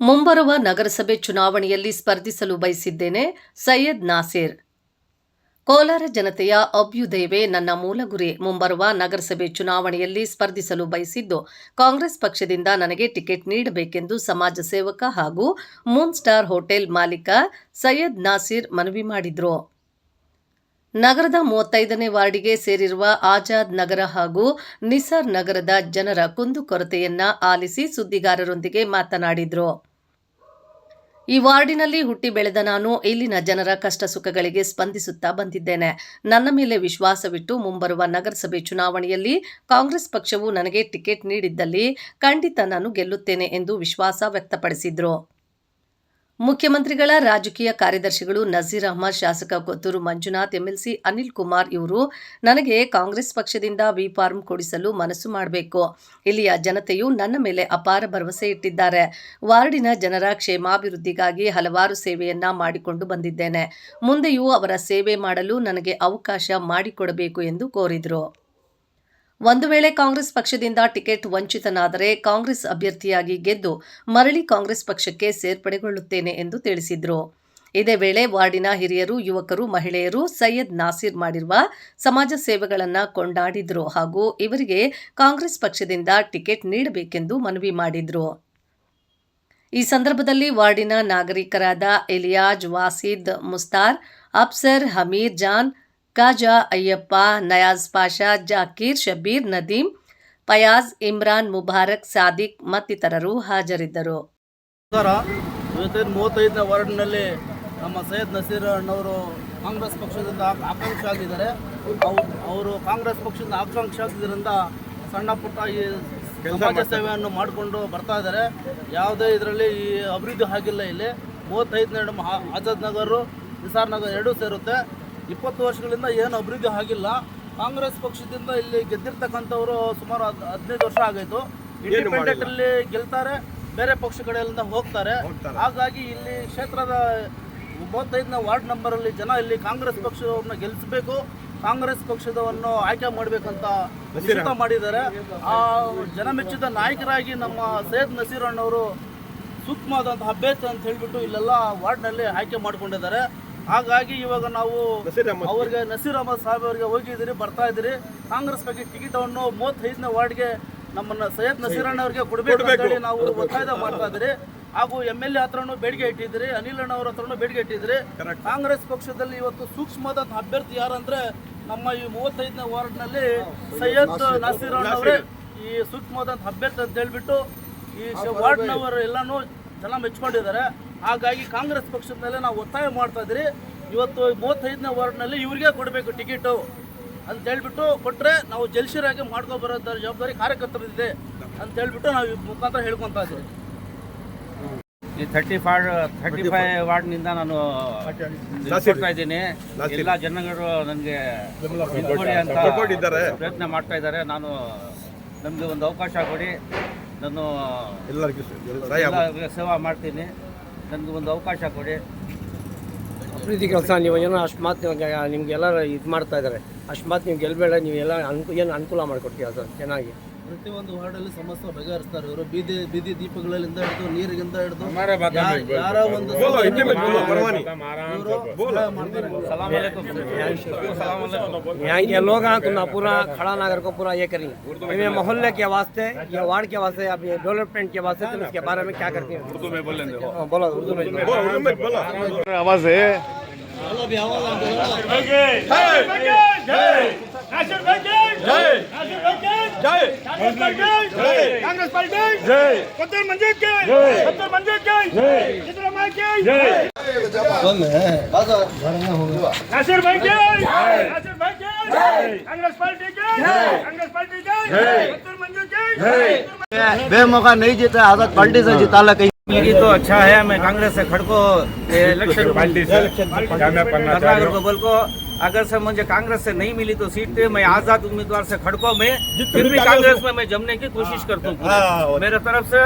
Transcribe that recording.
ಮುಂಬರುವ ನಗರಸಭೆ ಚುನಾವಣೆಯಲ್ಲಿ ಸ್ಪರ್ಧಿಸಲು ಬಯಸಿದ್ದೇನೆ ಸೈಯದ್ ನಾಸೀರ್. ಕೋಲಾರ ಜನತೆಯ ಅಭ್ಯುದಯವೇ ನನ್ನ ಮೂಲ ಗುರಿ ಮುಂಬರುವ ನಗರಸಭೆ ಚುನಾವಣೆಯಲ್ಲಿ ಸ್ಪರ್ಧಿಸಲು ಬಯಸಿದ್ದು ಕಾಂಗ್ರೆಸ್ ಪಕ್ಷದಿಂದ ನನಗೆ ಟಿಕೆಟ್ ನೀಡಬೇಕೆಂದು ಸಮಾಜ ಸೇವಕ ಹಾಗೂ ಮೂನ್ ಸ್ಟಾರ್ ಹೋಟೆಲ್ ಮಾಲೀಕ ಸೈಯದ್ ನಾಸೀರ್ ಮನವಿ ಮಾಡಿದರು. ನಗರದ ಮೂವತ್ತೈದನೇ ವಾರ್ಡಿಗೆ ಸೇರಿರುವ ಆಜಾದ್ ನಗರ ಹಾಗೂ ನಿಸಾರ್ ನಗರದ ಜನರ ಕುಂದುಕೊರತೆಯನ್ನ ಆಲಿಸಿ ಸುದ್ದಿಗಾರರೊಂದಿಗೆ ಮಾತನಾಡಿದರು. ಈ ವಾರ್ಡಿನಲ್ಲಿ ಹುಟ್ಟಿ ಬೆಳೆದ ನಾನು ಇಲ್ಲಿನ ಜನರ ಕಷ್ಟ ಸುಖಗಳಿಗೆ ಸ್ಪಂದಿಸುತ್ತಾ ಬಂದಿದ್ದೇನೆ. ನನ್ನ ಮೇಲೆ ವಿಶ್ವಾಸವಿಟ್ಟು ಮುಂಬರುವ ನಗರಸಭೆ ಚುನಾವಣೆಯಲ್ಲಿ ಕಾಂಗ್ರೆಸ್ ಪಕ್ಷವು ನನಗೆ ಟಿಕೆಟ್ ನೀಡಿದ್ದಲ್ಲಿ ಖಂಡಿತ ನಾನು ಗೆಲ್ಲುತ್ತೇನೆ ಎಂದು ವಿಶ್ವಾಸ ವ್ಯಕ್ತಪಡಿಸಿದರು. ಮುಖ್ಯಮಂತ್ರಿಗಳ ರಾಜಕೀಯ ಕಾರ್ಯದರ್ಶಿಗಳು ನಜೀರ್ ಅಹಮದ್, ಶಾಸಕ ಕೊತ್ತೂರು ಮಂಜುನಾಥ್, ಎಂಎಲ್ಸಿ ಅನಿಲ್ ಕುಮಾರ್ ಇವರು ನನಗೆ ಕಾಂಗ್ರೆಸ್ ಪಕ್ಷದಿಂದ ವಿ ಫಾರ್ಮ್ ಕೊಡಿಸಲು ಮನಸ್ಸು ಮಾಡಬೇಕು. ಇಲ್ಲಿಯ ಜನತೆಯು ನನ್ನ ಮೇಲೆ ಅಪಾರ ಭರವಸೆ ಇಟ್ಟಿದ್ದಾರೆ. ವಾರ್ಡಿನ ಜನರ ಕ್ಷೇಮಾಭಿವೃದ್ಧಿಗಾಗಿ ಹಲವಾರು ಸೇವೆಯನ್ನ ಮಾಡಿಕೊಂಡು ಬಂದಿದ್ದೇನೆ. ಮುಂದೆಯೂ ಅವರ ಸೇವೆ ಮಾಡಲು ನನಗೆ ಅವಕಾಶ ಮಾಡಿಕೊಡಬೇಕು ಎಂದು ಕೋರಿದರು. ಒಂದು ವೇಳೆ ಕಾಂಗ್ರೆಸ್ ಪಕ್ಷದಿಂದ ಟಿಕೆಟ್ ವಂಚಿತನಾದರೆ ಕಾಂಗ್ರೆಸ್ ಅಭ್ಯರ್ಥಿಯಾಗಿ ಗೆದ್ದು ಮರಳಿ ಕಾಂಗ್ರೆಸ್ ಪಕ್ಷಕ್ಕೆ ಸೇರ್ಪಡೆಗೊಳ್ಳುತ್ತೇನೆ ಎಂದು ತಿಳಿಸಿದರು. ಇದೇ ವೇಳೆ ವಾರ್ಡಿನ ಹಿರಿಯರು, ಯುವಕರು, ಮಹಿಳೆಯರು ಸೈಯದ್ ನಾಸೀರ್ ಮಾಡಿರುವ ಸಮಾಜ ಸೇವೆಗಳನ್ನು ಕೊಂಡಾಡಿದ್ರು ಹಾಗೂ ಇವರಿಗೆ ಕಾಂಗ್ರೆಸ್ ಪಕ್ಷದಿಂದ ಟಿಕೆಟ್ ನೀಡಬೇಕೆಂದು ಮನವಿ ಮಾಡಿದ್ರು. ಈ ಸಂದರ್ಭದಲ್ಲಿ ವಾರ್ಡಿನ ನಾಗರಿಕರಾದ ಎಲಿಯಾಜ್ ವಾಸಿದ್ ಮುಸ್ತಾರ್, ಅಫ್ಸರ್ ಹಮೀರ್ ಜಾನ್ ಕಾಜಾ ಅಯ್ಯಪ್ಪ ನಯಾಜ್ ಪಾಷಾ ಜಾಕೀರ್ ಶಬೀರ್ ನದೀಮ್ ಫಯಾಜ್ ಇಮ್ರಾನ್ ಮುಬಾರಕ್ ಸಾದಿಕ್ ಮತ್ತಿತರರು ಹಾಜರಿದ್ದರು ಮೂವತ್ತೈದನೇ ವಾರ್ಡ್ನಲ್ಲಿ ನಮ್ಮ ಸೈಯದ್ ನಸೀರ್ ಅಣ್ಣವರು ಕಾಂಗ್ರೆಸ್ ಪಕ್ಷದಿಂದ ಆಕಾಂಕ್ಷ ಆಗಿದ್ದಾರೆ. ಅವ್ರು ಅವರು ಕಾಂಗ್ರೆಸ್ ಪಕ್ಷದಿಂದ ಆಕಾಂಕ್ಷಿ ಆಗಿದ್ದರಿಂದ ಸಣ್ಣ ಪುಟ್ಟ ಈ ಸಮಾಜ ಸೇವೆಯನ್ನು ಮಾಡಿಕೊಂಡು ಬರ್ತಾ ಇದ್ದಾರೆ. ಯಾವುದೇ ಇದರಲ್ಲಿ ಈ ಅಭಿವೃದ್ಧಿ ಆಗಿಲ್ಲ ಇಲ್ಲಿ. ಮೂವತ್ತೈದನೇ ಆಜಾದ್ ನಗರ ನಿಸಾರ್ ನಗರ್ ಎರಡೂ ಸೇರುತ್ತೆ. ಇಪ್ಪತ್ತು ವರ್ಷಗಳಿಂದ ಏನು ಅಭಿವೃದ್ಧಿ ಆಗಿಲ್ಲ. ಕಾಂಗ್ರೆಸ್ ಪಕ್ಷದಿಂದ ಇಲ್ಲಿ ಗೆದ್ದಿರ್ತಕ್ಕಂಥವರು ಸುಮಾರು ಹದ್- ಹದಿನೈದು ವರ್ಷ ಆಗೈತು ಇಂಡಿಪೆಂಡೆಂಟ್ ಅಲ್ಲಿ ಗೆಲ್ತಾರೆ ಬೇರೆ ಪಕ್ಷ ಕಡೆಯಿಂದ ಹೋಗ್ತಾರೆ. ಹಾಗಾಗಿ ಇಲ್ಲಿ ಕ್ಷೇತ್ರದ ಮೂವತ್ತೈದನೇ ವಾರ್ಡ್ ನಂಬರ್ ಅಲ್ಲಿ ಜನ ಇಲ್ಲಿ ಕಾಂಗ್ರೆಸ್ ಪಕ್ಷವನ್ನು ಗೆಲ್ಲಿಸಬೇಕು ಕಾಂಗ್ರೆಸ್ ಪಕ್ಷದವನ್ನು ಆಯ್ಕೆ ಮಾಡಬೇಕಂತ ನಿಶ್ಚಿತ ಮಾಡಿದ್ದಾರೆ. ಆ ಜನಮೆಚ್ಚಿದ ನಾಯಕರಾಗಿ ನಮ್ಮ ಸೈಯದ್ ನಸೀರ್ ಅಣ್ಣವರು ಸೂಕ್ಷ್ಮವಾದಂತಹ ಅಭ್ಯರ್ಥಿ ಅಂತ ಹೇಳಿಬಿಟ್ಟು ಇಲ್ಲೆಲ್ಲ ವಾರ್ಡ್ನಲ್ಲಿ ಆಯ್ಕೆ ಮಾಡ್ಕೊಂಡಿದ್ದಾರೆ. ಹಾಗಾಗಿ ಇವಾಗ ನಾವು ಅವ್ರಿಗೆ ನಸೀರ್ ಅಹಮದ್ ಸಾಹೇಬ್ ಅವರಿಗೆ ಹೋಗಿದ್ದೀರಿ ಬರ್ತಾ ಇದ್ದೀರಿ. ಕಾಂಗ್ರೆಸ್ ಬಗ್ಗೆ ಟಿಕೆಟನ್ನು ಮೂವತ್ತೈದನೇ ವಾರ್ಡ್ಗೆ ನಮ್ಮನ್ನ ಸೈಯದ್ ನಸೀರಣ್ಣ ಅವರಿಗೆ ಕೊಡಬೇಕು ಅಂತ ಹೇಳಿ ನಾವು ಒತ್ತಾಯ ಮಾಡ್ತಾ ಇದ್ದೀರಿ. ಹಾಗೂ ಎಂ ಎಲ್ ಎ ಹತ್ರನು ಬೇಡಿಕೆ ಇಟ್ಟಿದ್ರಿ ಅನಿಲ್ ಅಣ್ಣ ಅವ್ರ ಹತ್ರನು ಬೇಡಿಕೆ ಇಟ್ಟಿದ್ರಿ ಕಾಂಗ್ರೆಸ್ ಪಕ್ಷದಲ್ಲಿ ಇವತ್ತು ಸೂಕ್ಷ್ಮದಂತ ಅಭ್ಯರ್ಥಿ ಯಾರಂದ್ರೆ ನಮ್ಮ ಈ ಮೂವತ್ತೈದನೇ ವಾರ್ಡ್ನಲ್ಲಿ ಸೈಯದ್ ನಸೀರಣ್ಣ ಅವರೇ ಈ ಸೂಕ್ಷ್ಮವಾದಂಥ ಅಭ್ಯರ್ಥಿ ಅಂತ ಹೇಳ್ಬಿಟ್ಟು ಈ ವಾರ್ಡ್ನವರು ಎಲ್ಲಾನು ಜನ ಮೆಚ್ಕೊಂಡಿದ್ದಾರೆ. ಹಾಗಾಗಿ ಕಾಂಗ್ರೆಸ್ ಪಕ್ಷದ ಮೇಲೆ ನಾವು ಒತ್ತಾಯ ಮಾಡ್ತಾ ಇದ್ರಿ ಇವತ್ತು ಮೂವತ್ತೈದನೇ ವಾರ್ಡ್ನಲ್ಲಿ ಇವ್ರಿಗೆ ಕೊಡಬೇಕು ಟಿಕೆಟು ಅಂತ ಹೇಳ್ಬಿಟ್ಟು ಕೊಟ್ಟರೆ ನಾವು ಜಲ್ಶಿರಾಗಿ ಮಾಡ್ಕೊಂಡು ಬರೋ ಜವಾಬ್ದಾರಿ ಕಾರ್ಯಕರ್ತರಿದೆ ಅಂತ ಹೇಳ್ಬಿಟ್ಟು ನಾವು ಈ ಮುಖಾಂತರ ಹೇಳ್ಕೊತಾ ಇದ್ದೀವಿ ಈ ಥರ್ಟಿ ಫೈವ್ ಥರ್ಟಿ ಫೈವ್ ವಾರ್ಡ್ನಿಂದ ನಾನು ಕೊಡ್ತಾ ಇದ್ದೀನಿ. ಎಲ್ಲ ಜನಗಳು ನನಗೆ ಅಂತ ಪ್ರಯತ್ನ ಮಾಡ್ತಾ ಇದ್ದಾರೆ. ನಾನು ನಮಗೆ ಒಂದು ಅವಕಾಶ ಕೊಡಿ. ನಾನು ಎಲ್ಲರಿಗೂ ಸೇವಾ ಮಾಡ್ತೀನಿ. ನನಗೆ ಒಂದು ಅವಕಾಶ ಕೊಡಿ. ಅಭಿವೃದ್ಧಿ ಕೆಲಸ, ನೀವು ಏನೋ ನಿಮಗೆ ನಿಮಗೆಲ್ಲ ಇದು ಮಾಡ್ತಾ ಇದ್ದಾರೆ. ನೀವು ಗೆಲ್ಬೇಡ ನೀವು ಎಲ್ಲ ಅನ್ಕು ಏನು ಅನುಕೂಲ ಮಾಡಿಕೊಡ್ತೀವಿ ಸರ್? ಚೆನ್ನಾಗಿ. ಪ್ರತಿಯೊಂದು ವಾರ್ಡಲ್ಲಿ ಸಮಸ್ಯೆ ಬಗೆಹರಿಸ್ತಾರೆ ಇವರು ಬೀದಿ ಬೀದಿ ದೀಪಗಳಿಂದ ಹಿಡಿದು ನೀರಿಗಿಂದ ಹಿಡಿದು ಯಾ- ಯಾರ ಒಂದು ಬೋಲೋ, ಹಿಂದಿ में बोलो, परवानी। ಇವರು ಸಹಾಯ ಮಾಡ್ತಾರೆ ಸಲಾಮ್ ಅಲೈಕುಮ್ ಸಲಾಮ್ ಅಲೈಕುಮ್ यहाँ ये लोग हैं तुम पूरा खड़ा नगर को पूरा ये करेंगे ये मोहल्ले के वास्ते ये वार्ड के वास्ते आप ये डेवलपमेंट के वास्ते तुम इसके बारे में क्या करते हैं उर्दू में बोलेंगे बोलो उर्दू में बोलो उर्दू में बोलो आवाज है कांग्रेस पार्टी कत्तर मंजिल के। के। सिद्धरामैया के। नासिर भाई के। नासिर भाई के। कांग्रेस पार्टी के। कांग्रेस पार्टी के। के। बेमौका नहीं जीता आज़ाद पार्टी से जिताला कहीं ये तो अच्छा है मैं कांग्रेस से खड़को इलेक्शन पार्टी को बोल को अगर सर मुझे कांग्रेस से नहीं मिली तो सीट मैं आज़ाद उम्मीदवार से खड़को में फिर भी कांग्रेस में मैं जमने की कोशिश करता हूँ मेरे तरफ़ से